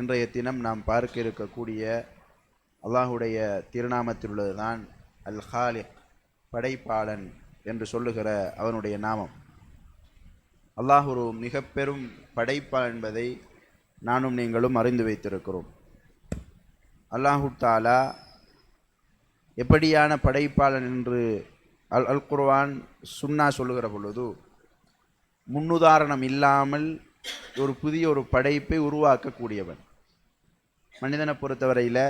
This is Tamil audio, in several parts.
இன்றைய தினம் நாம் பார்க்க இருக்கக்கூடிய அல்லாஹுடைய திருநாமத்தில் உள்ளதுதான் அல் ஹாலிக் படைப்பாளன் என்று சொல்லுகிற அவனுடைய நாமம். அல்லாஹ் ஒரு மிக பெரும் படைப்பாளன் என்பதை நானும் நீங்களும் அறிந்து வைத்திருக்கிறோம். அல்லாஹு தாலா எப்படியான படைப்பாளன் என்று அல் அல் குர்வான் சுன்னா சொல்லுகிற பொழுது முன்னுதாரணம் இல்லாமல் ஒரு புதிய ஒரு படைப்பை உருவாக்கக்கூடியவன். மனிதனை பொறுத்தவரையில்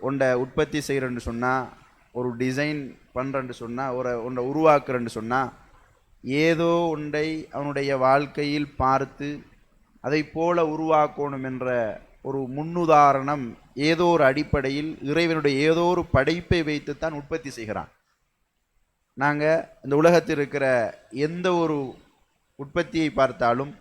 உன்னை உற்பத்தி செய்கிறேன்னு சொன்னால் ஒரு டிசைன் பண்ணுறேன்னு சொன்னால் ஒரு ஒன்றை உருவாக்குறேன்னு சொன்னால் ஏதோ ஒன்றை அவனுடைய வாழ்க்கையில் பார்த்து அதை போல உருவாக்கணும் என்ற ஒரு முன்னுதாரணம் ஏதோ ஒரு அடிப்படையில் இறைவனுடைய ஏதோ ஒரு படைப்பை வைத்து தான் உற்பத்தி செய்கிறான். நாங்கள் இந்த உலகத்தில் இருக்கிற எந்த ஒரு உற்பத்தியை பார்த்தாலும்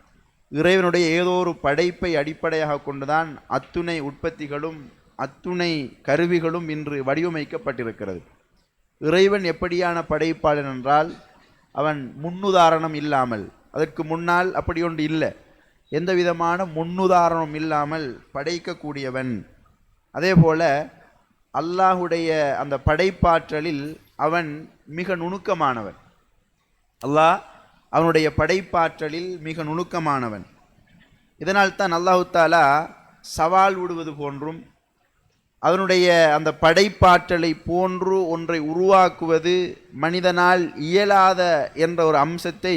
இறைவனுடைய ஏதோ ஒரு படைப்பை அடிப்படையாக கொண்டுதான் அத்துணை உற்பத்திகளும் அத்துணை கருவிகளும் இன்று வடிவமைக்கப்பட்டிருக்கிறது. இறைவன் எப்படியான படைப்பாளன் என்றால் அவன் முன்னுதாரணம் இல்லாமல் அதற்கு முன்னால் அப்படி ஒன்று இல்லை. எந்த விதமான முன்னுதாரணம் இல்லாமல் படைக்கக்கூடியவன். அதே போல அல்லாஹுடைய அந்த படைப்பாற்றலில் அவன் மிக நுணுக்கமானவன். அல்லாஹ் அவனுடைய படைப்பாற்றலில் மிக நுணுக்கமானவன். இதனால் தான் அல்லாஹு தாலா சவால் விடுவது போன்றும் அவனுடைய அந்த படைப்பாற்றலை போன்று ஒன்றை உருவாக்குவது மனிதனால் இயலாத என்ற ஒரு அம்சத்தை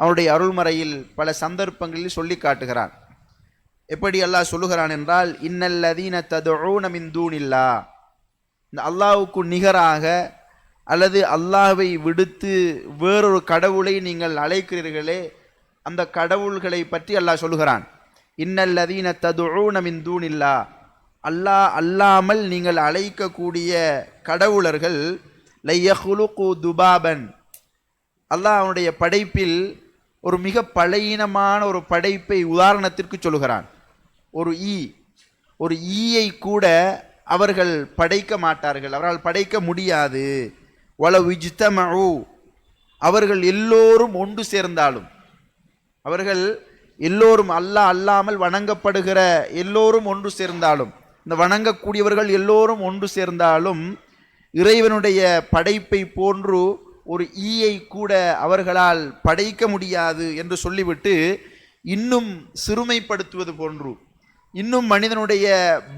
அவனுடைய அருள்மறையில் பல சந்தர்ப்பங்களில் சொல்லி காட்டுகிறான். எப்படி அல்லாஹ் சொல்லுகிறான் என்றால் இன்னல்லதீன ததோ நமின் தூணில்லா. இந்த அல்லாவுக்கு நிகராக அல்லது அல்லாஹ்வை விடுத்து வேறொரு கடவுளை நீங்கள் அழைக்கிறீர்களே அந்த கடவுள்களை பற்றி அல்லாஹ் சொல்லுகிறான். இன்னல்லதீன ததுஊன மின் தூணில்லா. அல்லாஹ் அல்லாமல் நீங்கள் அழைக்கக்கூடிய கடவுளர்கள் லையஹுலுகு துபாபன். அல்லாஹ் அவனுடைய படைப்பில் ஒரு மிக பழையினமான ஒரு படைப்பை உதாரணத்திற்கு சொல்லுகிறான். ஒரு ஈ ஒரு ஈயை கூட அவர்கள் படைக்க மாட்டார்கள். அவரால் படைக்க முடியாது. வல விஜ்தமு அவர்கள் எல்லோரும் ஒன்று சேர்ந்தாலும். அவர்கள் எல்லோரும் அல்லாஹ் அல்லாமல் வணங்கப்படுகிற எல்லோரும் ஒன்று சேர்ந்தாலும். இந்த வணங்கக்கூடியவர்கள் எல்லோரும் ஒன்று சேர்ந்தாலும் இறைவனுடைய படைப்பை போன்று ஒரு ஈயை கூட அவர்களால் படைக்க முடியாது என்று சொல்லிவிட்டு இன்னும் சிறுமைப்படுத்துவது போன்று. இன்னும் மனிதனுடைய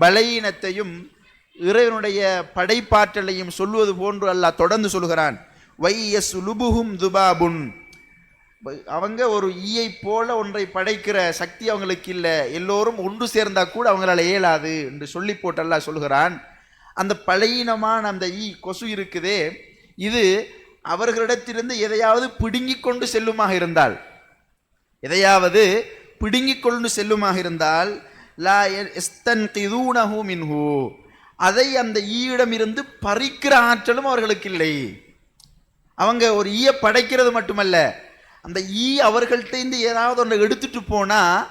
பலையினத்தையும் இறைவனுடைய படைப்பாற்றலையும் சொல்வது போன்று அல்லாஹ் தொடர்ந்து சொல்கிறான் வை எஸ் லுபுகும் துபாபுன். அவங்க ஒரு ஈயை போல ஒன்றை படைக்கிற சக்தி அவங்களுக்கு இல்லை. எல்லோரும் ஒன்று சேர்ந்தா கூட அவங்களால இயலாது என்று சொல்லி போட்டெல்லாம் சொல்கிறான் அந்த பழையினமான அந்த ஈ கொசு இருக்குதே இது அவர்களிடத்திலிருந்து எதையாவது பிடுங்கி கொண்டு செல்லுமாக இருந்தால் எதையாவது பிடுங்கி கொண்டு செல்லுமாக இருந்தால் லா எஸ்தன் மின்ஹூ. அதை அந்த ஈயிடமிருந்து பறிக்கிற ஆற்றலும் அவர்களுக்கு இல்லை. அவங்க ஒரு ஈயை படைக்கிறது மட்டுமல்ல அந்த ஈ அவர்கள்ட்டேருந்து ஏதாவது ஒன்று எடுத்துட்டு போனால்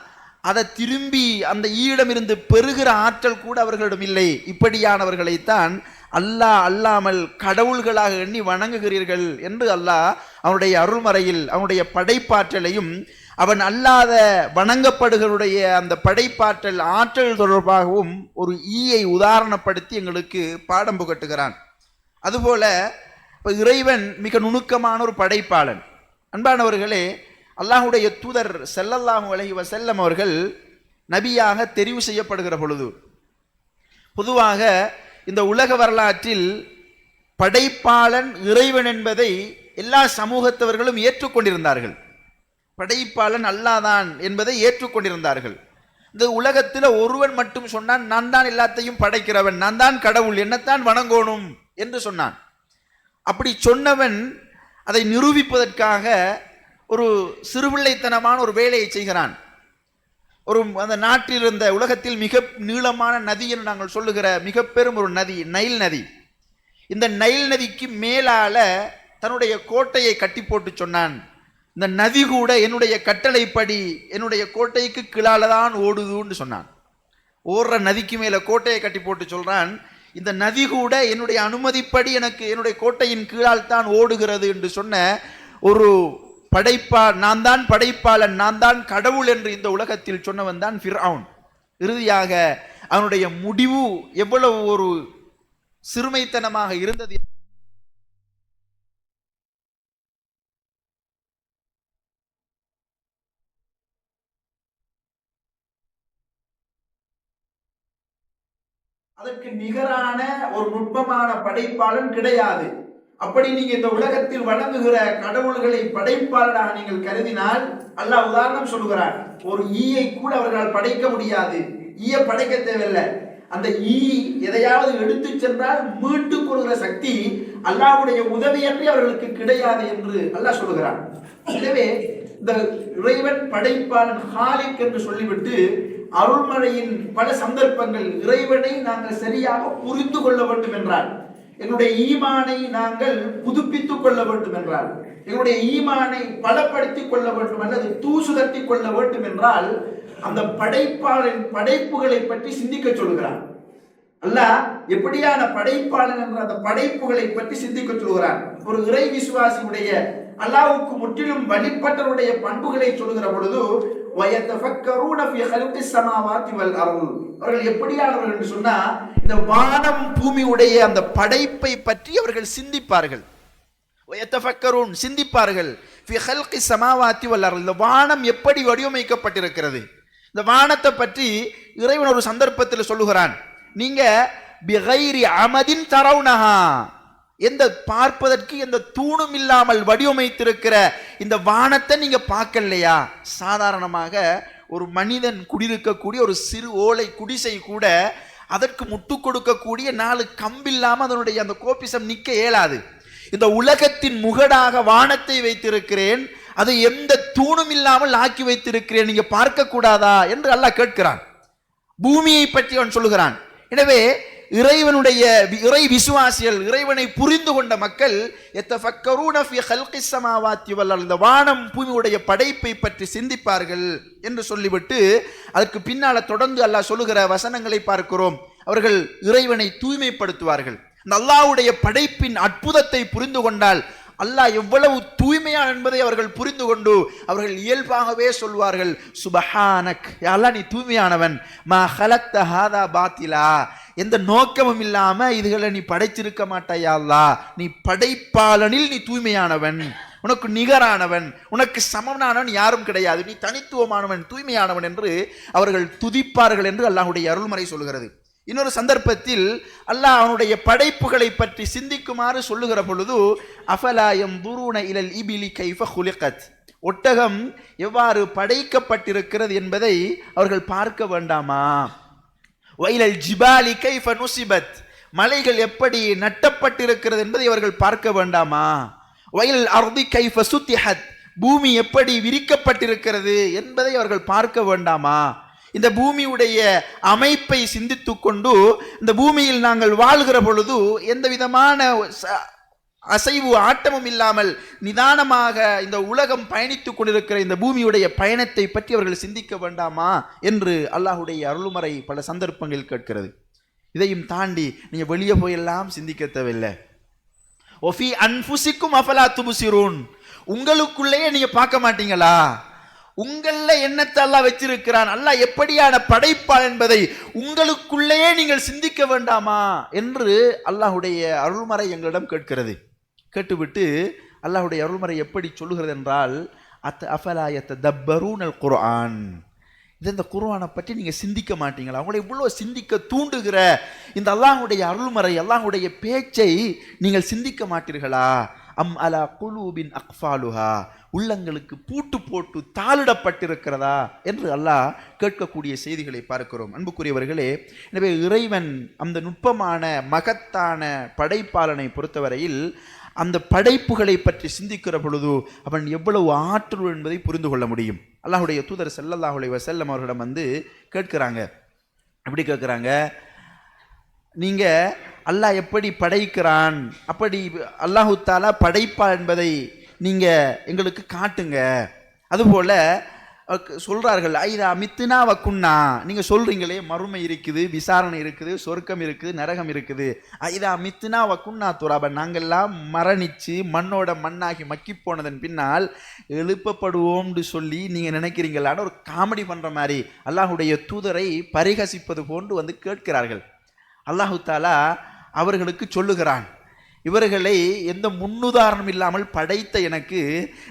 அதை திரும்பி அந்த ஈயிடமிருந்து பெறுகிற ஆற்றல் கூட அவர்களிடம் இல்லை. இப்படியானவர்களைத்தான் அல்லாஹ் அல்லாமல் கடவுள்களாக எண்ணி வணங்குகிறீர்கள் என்று அல்லாஹ் அவனுடைய அருள்மறையில் அவனுடைய படைப்பாற்றலையும் அவன் அல்லாத வணங்கப்படுகளுடைய அந்த படைப்பாற்றல் ஆற்றல் தொடர்பாகவும் ஒரு ஈயை உதாரணப்படுத்தி எங்களுக்கு பாடம் புகட்டுகிறான். அதுபோல இப்போ இறைவன் மிக நுணுக்கமான ஒரு படைப்பாளன். அன்பானவர்களே அல்லாஹுடைய தூதர் செல்லல்லாஹு அலைஹி வசல்லம் அவர்கள் நபியாக தெரிவு செய்யப்படுகிற பொழுது பொதுவாக இந்த உலக வரலாற்றில் படைப்பாளன் இறைவன் என்பதை எல்லா சமூகத்தவர்களும் ஏற்றுக்கொண்டிருந்தார்கள். படைப்பாளன் அல்லாதான் என்பதை ஏற்றுக்கொண்டிருந்தார்கள். இந்த உலகத்தில் ஒருவன் மட்டும் சொன்னான் நான் தான் எல்லாத்தையும் படைக்கிறவன் நான் தான் கடவுள் என்னத்தான் வணங்கோணும்? என்று சொன்னான். அப்படி சொன்னவன் அதை நிரூபிப்பதற்காக ஒரு சிறுபிள்ளைத்தனமான ஒரு வேலையை செய்கிறான். ஒரு அந்த நாட்டில் இருந்த உலகத்தில் மிக நீளமான நதி என்று நாங்கள் சொல்லுகிற மிக பெரும் ஒரு நதி நைல் நதி. இந்த நைல் நதிக்கு மேலால தன்னுடைய கோட்டையை கட்டி போட்டு சொன்னான். இந்த நதி கூட என்னுடைய கட்டளைப்படி என்னுடைய கோட்டைக்கு கீழால தான் ஓடுதுன்னு சொன்னான். ஓடுற நதிக்கு மேலே கோட்டையை கட்டி போட்டு சொல்கிறான் இந்த நதி கூட என்னுடைய அனுமதிப்படி எனக்கு என்னுடைய கோட்டையின் கீழால் தான் ஓடுகிறது என்று சொன்ன ஒரு படைப்பா நான் தான் படைப்பாளன் நான் தான் கடவுள் என்று இந்த உலகத்தில் சொன்னவன் தான் ஃபிர்அவுன். இறுதியாக அவனுடைய முடிவு எவ்வளவு ஒரு சிறுமைத்தனமாக இருந்தது நிகரான ஒரு நுட்பமான படைப்பாளன் கிடையாது. அப்படி நீங்க இந்த உலகத்தில் வழங்குகிற கடவுள்களை படைப்பாளனாக நீங்கள் கருதினால் அல்லாஹ் உதாரணம் சொல்லுகிறார் ஒரு ஈயை கூட அவர்களால் படைக்க முடியாது. ஈய படைக்க தேவையில்லை. அந்த ஈ எதையாவது எடுத்து சென்றால் மீட்டு கொள்கிற சக்தி அல்லாஹ்வுடைய உதவியன்றி அவர்களுக்கு கிடையாது என்று அல்லாஹ் சொல்லுகிறான். எனவே இந்த இறைவன் படைப்பாளன் ஹாலிக் என்று சொல்லிவிட்டு அருள்மழையின் பல சந்தர்ப்பங்கள் இறைவனை நாங்கள் சரியாக புரிந்து கொள்ள வேண்டும் என்றார் என்னுடைய ஈமானை நாங்கள் புதுப்பித்துக் கொள்ள வேண்டும் என்றால் என்னுடைய ஈமானை பலப்படுத்திக் கொள்ள வேண்டும் அல்லது தூசுதட்டிக் கொள்ள வேண்டும் என்றால் அந்த படைப்பாளரின் படைப்புகளை பற்றி சிந்திக்க சொல்கிறான். அல்லாஹ் எப்படியான படைப்பாளன் என்ற அந்த படைப்புகளை பற்றி சிந்திக்க சொல்கிறான். ஒரு இறை விசுவாசியுடைய அல்லாவுக்கு முற்றிலும் வழிபட்டவருடைய பண்புகளை சொல்கிற பொழுது அவர்கள் எப்படியானவர்கள் என்று சொன்னால் இந்த வானம் பூமியுடைய அந்த படைப்பை பற்றி அவர்கள் சிந்திப்பார்கள். சிந்திப்பார்கள். சமாவாத்தி வல்லார்கள் இந்த வானம் எப்படி வடிவமைக்கப்பட்டிருக்கிறது? இந்த வானத்தை பற்றி இறைவன் ஒரு சந்தர்ப்பத்தில் சொல்லுகிறான். நீங்கள் பிகைரி அமதின் தரவுனஹா. எந்த பார்ப்பதற்கு எந்த தூணும் இல்லாமல் வடிவமைத்திருக்கிற இந்த வானத்தை நீங்க பார்க்கலையா? சாதாரணமாக ஒரு மனிதன் குடியிருக்கக்கூடிய ஒரு சிறு ஓலை குடிசை கூட அதற்கு முட்டு கொடுக்கக்கூடிய நாலு கம்பில்லாமல் அதனுடைய அந்த கோபிசம் நிற்க இயலாது. இந்த உலகத்தின் முகடாக வானத்தை வைத்திருக்கிறேன் அதை எந்த தூணும் இல்லாமல் ஆக்கி வைத்திருக்கிறேன் நீங்க பார்க்க கூடாதா என்று அல்லாஹ் கேட்கிறான். பூமியை பற்றி அவன் சொல்லுகிறான். எனவே இறைவனுடைய வி- இறை விசுவாசிகள் இறைவனை புரிந்து கொண்ட மக்கள் எத்தஃபக்கரூன ஃபி இந்த வானம் பூமியுடைய படைப்பை பற்றி சிந்திப்பார்கள் என்று சொல்லிவிட்டு அதற்கு பின்னால தொடர்ந்து அல்லாஹ் சொல்லுகிற வசனங்களை பார்க்கிறோம். அவர்கள் இறைவனை தூய்மைப்படுத்துவார்கள். அந்த அல்லாஹ்வுடைய படைப்பின் அற்புதத்தை புரிந்து கொண்டால் அல்லாஹ் எவ்வளவு தூய்மையா என்பதை அவர்கள் புரிந்து கொண்டு அவர்கள் இயல்பாகவே சொல்வார்கள். சுபஹானக் யா அல்லாஹ் நீ தூய்மையானவன் மா ஹலக்த ஹாதா பாத்திலா எந்த நோக்கமும் இல்லாமல் இதுகளை நீ படைச்சிருக்க மாட்டாயா அல்லாஹ் நீ படைப்பாளனில் நீ தூய்மையானவன். உனக்கு நிகரானவன். உனக்கு சமனானவன் யாரும் கிடையாது. நீ தனித்துவமானவன் தூய்மையானவன் என்று அவர்கள் துதிப்பார்கள் என்று அல்லாஹுடைய அருள்முறை சொல்கிறது. இன்னொரு சந்தர்ப்பத்தில் அல்லாஹ் அவனுடைய படைப்புகளை பற்றி சிந்திக்குமாறு சொல்லுகிற பொழுது அஃபலாயம் துருண இலல் இபிலி கைஃப ஹுலிகத்? ஒட்டகம் எவ்வாறு படைக்கப்பட்டிருக்கிறது என்பதை அவர்கள் பார்க்க வேண்டாமா? வைலல் ஜிபாலி கைஃப நுசிபத் மலைகள் எப்படி நட்டப்பட்டிருக்கிறது என்பதை அவர்கள் பார்க்க வேண்டாமா? வயல் அர்தி கைஃப சுத்திஹத் பூமி எப்படி விரிக்கப்பட்டிருக்கிறது என்பதை அவர்கள் பார்க்க வேண்டாமா? இந்த பூமியுடைய அமைப்பை சிந்தித்து கொண்டு இந்த பூமியில் நாங்கள் வாழ்கிற பொழுது எந்த விதமான அசைவு ஆட்டமும் இல்லாமல் நிதானமாக இந்த உலகம் பயணித்துக் கொண்டிருக்கிற இந்த பூமியுடைய பயணத்தை பற்றி அவர்கள் சிந்திக்க வேண்டாமா என்று அல்லாஹுடைய அருள்மறை பல சந்தர்ப்பங்களில் கேட்கிறது. இதையும் தாண்டி நீங்க வெளியே போயெல்லாம் சிந்திக்க தேவையில்லை. ஒஃபி அன்புசிக்கும் அஃபலா துபுசிரூன். உங்களுக்குள்ளேயே நீங்க பார்க்க மாட்டீங்களா? உங்கள எண்ணத்தை அல்லாஹ் வச்சிருக்கிறான்? அல்லாஹ் எப்படியான படைப்பாள் என்பதை உங்களுக்குள்ளேயே நீங்கள் சிந்திக்க வேண்டாமா என்று அல்லாஹுடைய அருள்மறை எங்களிடம் கேட்கிறது. கேட்டுவிட்டு அல்லாஹுடைய அருள்மறை எப்படி சொல்லுகிறது என்றால் அத் அஃபலாயத்த தப்பரூனல் குர்ஆன் இது இந்த குர்ஆனை பற்றி நீங்கள் சிந்திக்க மாட்டீங்களா? அவங்களை இவ்வளோ சிந்திக்க தூண்டுகிற இந்த அல்லாஹ்வுடைய அருள்மறை அல்லாஹுடைய பேச்சை நீங்கள் சிந்திக்க மாட்டீர்களா? அம் அலா குலூபின் அக்ஃபாலுஹா. உள்ளங்களுக்கு பூட்டு போட்டு தாளிடப்பட்டிருக்கிறதா என்று அல்லாஹ் கேட்கக்கூடிய செய்திகளை பார்க்கிறோம். அன்புக்குரியவர்களே எனவே இறைவன் அந்த நுட்பமான மகத்தான படைப்பாளனை பொறுத்தவரையில் அந்த படைப்புகளை பற்றி சிந்திக்கிற பொழுது அவன் எவ்வளவு ஆற்றல் என்பதை புரிந்து கொள்ள முடியும். அல்லாஹுடைய தூதர் செல்லல்லாஹுடைய செல்லம் அவர்களிடம் வந்து கேட்கிறாங்க. எப்படி கேட்குறாங்க? நீங்கள் அல்லாஹ் எப்படி படைக்கிறான்? அப்படி அல்லாஹு தாலா படைப்பா என்பதை நீங்கள் எங்களுக்கு காட்டுங்க. அதுபோல் சொல்கிறார்கள் சொல்றார்கள் ஐதா மித்துனா வக்குன்னா நீங்கள் சொல்கிறீங்களே மறுமை இருக்குது விசாரணை இருக்குது சொர்க்கம் இருக்குது நரகம் இருக்குது. ஐதா மித்துனா வக்குன்னா துராப. நாங்கெல்லாம் மரணித்து மண்ணோட மண்ணாகி மக்கி போனதன் பின்னால் எழுப்பப்படுவோம்னு சொல்லி நீங்கள் நினைக்கிறீங்களான்னு ஒரு காமெடி பண்ணுற மாதிரி அல்லாஹுடைய தூதரை பரிகசிப்பது போன்று வந்து கேட்கிறார்கள். அல்லாஹு தாலா அவர்களுக்கு சொல்லுகிறான். இவர்களை எந்த முன்னுதாரணம் இல்லாமல் படைத்த எனக்கு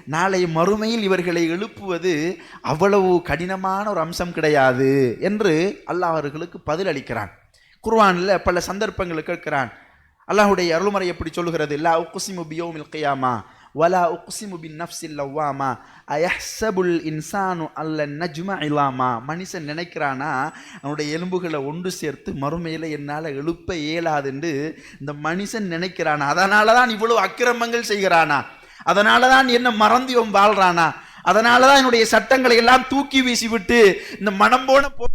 நாளை மறுமையில் இவர்களை எழுப்புவது அவ்வளவு கடினமான ஒரு அம்சம் கிடையாது என்று அல்லாஹ் அவர்களுக்கு பதில் அளிக்கிறான். குர்வானில் பல சந்தர்ப்பங்கள் கேட்கிறான். அல்லாஹுடைய அருள்மறை எப்படி சொல்கிறது இல்லா உக்குசிமு பியோமில் கையாமா. வலா உக்ஸிமு பின் நஃப்ஸில் லவ்வாமா அயஹ்சபுல் இன்சானு அல்ல நஜ்மா இலாமா மனுஷன் நினைக்கிறானா அவனுடைய எலும்புகளை ஒன்று சேர்த்து மறுமையில் என்னால் எழுப்ப இயலாதுன்னு இந்த மனுஷன் நினைக்கிறானா அதனால தான் இவ்வளவு அக்கிரமங்கள் செய்கிறானா அதனால தான் என்ன மறந்து இவன் வாழ்றானா அதனால தான் என்னுடைய சட்டங்களை எல்லாம் தூக்கி வீசிவிட்டு இந்த மனம் போன போ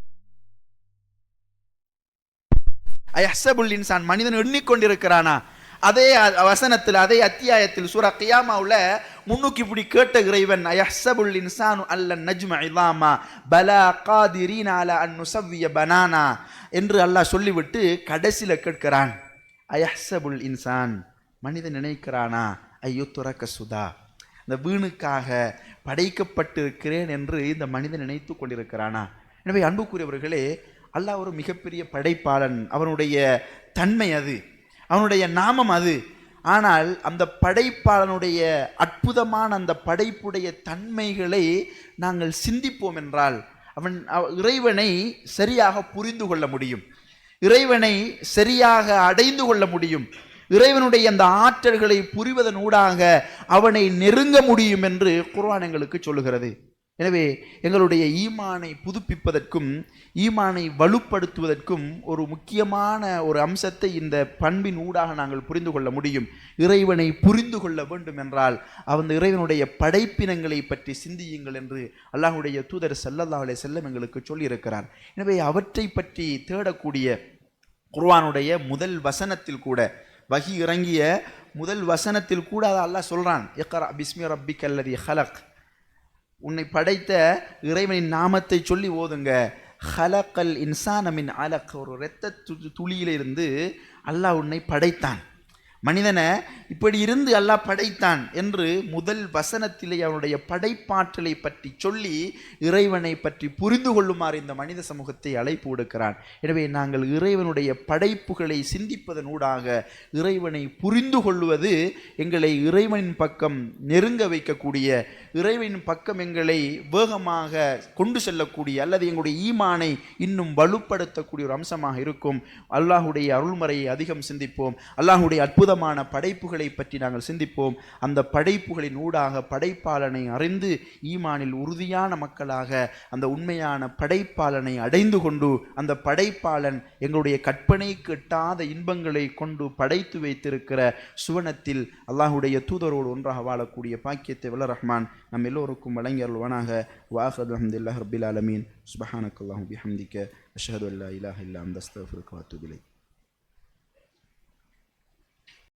அயஹ்சபுல் இன்சான் மனிதன் எண்ணிக்கொண்டிருக்கிறானா அதே வசனத்தில் அதே அத்தியாயத்தில் சூரா உள்ள முன்னுக்கு இப்படி கேட்ட இறைவன் அயஹ்சபுல் இன்சானு அல்ல நஜ்ம இலாமா பலா காதிரீன அலா அன் பனானா என்று அல்லாஹ் சொல்லிவிட்டு கடைசியில் கேட்கிறான் அயஹ்சபுல் இன்சான் மனிதன் நினைக்கிறானா? ஐயோ துறக்க சுதா இந்த வீணுக்காக படைக்கப்பட்டிருக்கிறேன் என்று இந்த மனிதன் நினைத்து கொண்டிருக்கிறானா? எனவே அன்புக்குரியவர்களே அல்லாஹ் ஒரு மிகப்பெரிய படைப்பாளன் அவனுடைய தன்மை அது. அவனுடைய நாமம் அது. ஆனால் அந்த படைப்பாளனுடைய அற்புதமான அந்த படைப்புடைய தன்மைகளை நாங்கள் சிந்திப்போம் என்றால் அவன் அவ- இறைவனை சரியாக புரிந்து கொள்ள முடியும். இறைவனை சரியாக அடைந்து கொள்ள முடியும். இறைவனுடைய அந்த ஆற்றல்களை புரிவதன் ஊடாக அவனை நெருங்க முடியும் என்று குர்வான் எங்களுக்கு சொல்லுகிறது. எனவே எங்களுடைய ஈமானை புதுப்பிப்பதற்கும் ஈமானை வலுப்படுத்துவதற்கும் ஒரு முக்கியமான ஒரு அம்சத்தை இந்த பண்பின் ஊடாக நாங்கள் புரிந்து கொள்ள முடியும். இறைவனை புரிந்து கொள்ள வேண்டும் என்றால் அந்த இறைவனுடைய படைப்பினங்களை பற்றி சிந்தியுங்கள் என்று அல்லாஹுடைய தூதர் ஸல்லல்லாஹு செல்லம் எங்களுக்கு சொல்லியிருக்கிறார். எனவே அவற்றை பற்றி தேடக்கூடிய குர்வானுடைய முதல் வசனத்தில் கூட வகி இறங்கிய முதல் வசனத்தில் கூட அதை அல்லாஹ் சொல்கிறான் இக்ரா பிஸ்மி ரப்பிக் அல்லதி ஹலக். உன்னை படைத்த இறைவனின் நாமத்தை சொல்லி ஓதுங்க. ஹலக்கல் இன்சானமின் அலக் ஒரு இரத்த து- துளியிலிருந்து அல்லாஹ் உன்னை படைத்தான். மனிதனை இப்படி இருந்து அல்லாஹ் படைத்தான் என்று முதல் வசனத்திலே அவனுடைய படைப்பாற்றலை பற்றி சொல்லி இறைவனை பற்றி புரிந்து கொள்ளுமாறு இந்த மனித சமூகத்தை அழைப்பு விடுக்கிறான். எனவே நாங்கள் இறைவனுடைய படைப்புகளை சிந்திப்பதன் ஊடாக இறைவனை புரிந்து கொள்வது எங்களை இறைவனின் பக்கம் நெருங்க வைக்கக்கூடிய இறைவனின் பக்கம் எங்களை வேகமாக கொண்டு செல்லக்கூடிய அல்லது எங்களுடைய ஈமானை இன்னும் வலுப்படுத்தக்கூடிய ஒரு அம்சமாக இருக்கும். அல்லாஹுடைய அருள்மறையை அதிகம் சிந்திப்போம். அல்லாஹுடைய அற்புதமான படைப்புகளை பற்றி நாங்கள் சிந்திப்போம். அந்த படைப்புகளின் ஊடாக படைப்பாளனை அறிந்து ஈமானில் உறுதியான மக்களாக அந்த உண்மையான படைப்பாளனை அடைந்து கொண்டு அந்த படைப்பாளன் எங்களுடைய கற்பனைக்கு எட்டாத இன்பங்களை கொண்டு படைத்து வைத்திருக்கிற சுவனத்தில் அல்லாஹுடைய தூதரோடு ஒன்றாக வாழக்கூடிய பாக்கியத்தை வல்ல ரஹ்மான் நம் எல்லோருக்கும் வழங்கி அருள்வானாக. வாஹத் அஹமதுல்லாஹ் ரபில் ஆலமீன். சுபஹானக்கல்லாஹு பிஹம்திக்க. அஷ்ஹது அல்லா இலாஹ் இல்லா அந்த